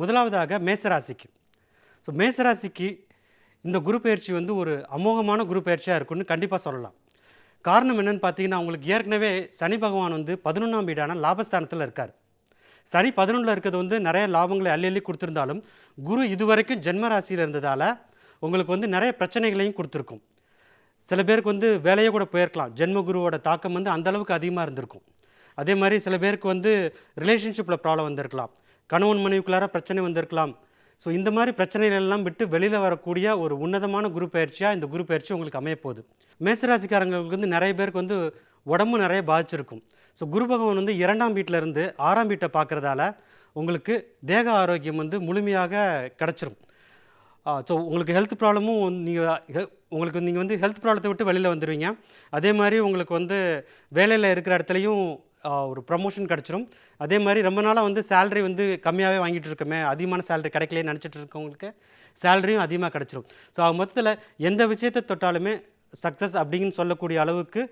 முதலாவதாக மேசராசிக்கு. ஸோ மேசராசிக்கு இந்த குரு பயிற்சி வந்து ஒரு அமோகமான குரு பயிற்சியாக இருக்குன்னு கண்டிப்பாக சொல்லலாம். காரணம் என்னன்னு பார்த்தீங்கன்னா உங்களுக்கு ஏற்கனவே சனி பகவான் வந்து பதினொன்றாம் வீடான லாபஸ்தானத்தில் இருக்கார். சனி பதினொன்றில் இருக்கிறது வந்து நிறைய லாபங்களை அள்ளி அள்ளி கொடுத்துருந்தாலும் குரு இதுவரைக்கும் ஜென்ம ராசியில் இருந்ததால் உங்களுக்கு வந்து நிறைய பிரச்சனைகளையும் கொடுத்துருக்கும். சில பேருக்கு வந்து வேலையை கூட போயிருக்கலாம். ஜென்ம குருவோட தாக்கம் வந்து அந்த அளவுக்கு அதிகமாக இருந்திருக்கும். அதே மாதிரி சில பேருக்கு வந்து ரிலேஷன்ஷிப்பில் ப்ராப்ளம் வந்திருக்கலாம். கணவன் மனைவிக்குள்ளார பிரச்சனை வந்திருக்கலாம். ஸோ இந்த மாதிரி பிரச்சனைகள் எல்லாம் விட்டு வெளியில் வரக்கூடிய ஒரு உன்னதமான குரு பயிற்சியாக இந்த குரு பயிற்சி உங்களுக்கு அமையப்போகுது மேசராசிக்காரங்களுக்கு வந்து நிறைய பேருக்கு வந்து உடம்பு நிறைய பாதிச்சிருக்கும். ஸோ குரு பகவான் வந்து இரண்டாம் வீட்டில் இருந்து ஆறாம் வீட்டை பார்க்குறதால உங்களுக்கு தேக ஆரோக்கியம் வந்து முழுமையாக கிடச்சிரும். ஸோ உங்களுக்கு ஹெல்த் ப்ராப்ளமும் நீங்கள் உங்களுக்கு நீங்கள் வந்து ஹெல்த் ப்ராப்ளத்தை விட்டு வெளியில் வந்துடுவீங்க அதே மாதிரி உங்களுக்கு வந்து வேலையில் இருக்கிற இடத்துலையும் ஒரு ப்ரமோஷன் கிடச்சிரும். அதே மாதிரி ரொம்ப நாளாக வந்து சேலரி வந்து கம்மியாகவே வாங்கிட்டு இருக்கோமே. அதிகமான சேலரி கிடைக்கலன்னு நினச்சிட்டு இருக்கவங்களுக்கு சேலரியும் அதிகமாக கிடச்சிரும். ஸோ மொத்தத்தில் எந்த விஷயத்தை தொட்டாலுமே சக்ஸஸ் அப்படின்னு சொல்லக்கூடிய அளவுக்கு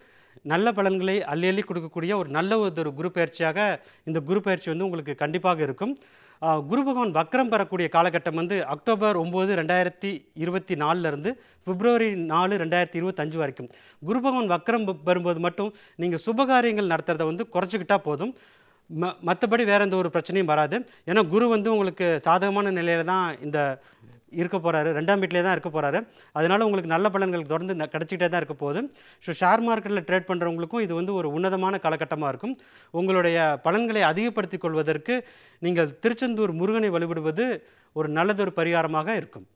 நல்ல பலன்களை அள்ளி அள்ளி கொடுக்கக்கூடிய ஒரு நல்ல ஒரு குரு பயிற்சியாக இந்த குரு பயிற்சி வந்து உங்களுக்கு கண்டிப்பாக இருக்கும். குரு பகவான் வக்ரம் பெறக்கூடிய காலகட்டம் வந்து அக்டோபர் ஒம்பது ரெண்டாயிரத்தி இருபத்தி நாலுலேருந்து பிப்ரவரி நாலு ரெண்டாயிரத்தி இருபத்தஞ்சு வரைக்கும். குரு பகவான் வக்ரம் வரும்போது மட்டும் நீங்கள் சுபகாரியங்கள் நடத்துகிறத வந்து குறைச்சிக்கிட்டா போதும். ம மற்றபடி வேற எந்த ஒரு பிரச்சனையும் வராது. ஏன்னா குரு வந்து உங்களுக்கு சாதகமான நிலையில் தான் இந்த இருக்க போகிறாரு ரெண்டாம் வீட்டிலே தான் இருக்க போகிறாரு அதனால் உங்களுக்கு நல்ல பலன்கள் தொடர்ந்து கிடச்சிக்கிட்டே தான் இருக்க போகுது. ஸோ ஷேர் மார்க்கெட்டில் ட்ரேட் பண்ணுறவங்களுக்கும் இது வந்து ஒரு உன்னதமான காலகட்டமாக இருக்கும். உங்களுடைய பலன்களை அதிகப்படுத்திக் கொள்வதற்கு நீங்கள் திருச்செந்தூர் முருகனை வழிபடுவது ஒரு நல்லதொரு பரிகாரமாக இருக்கும்.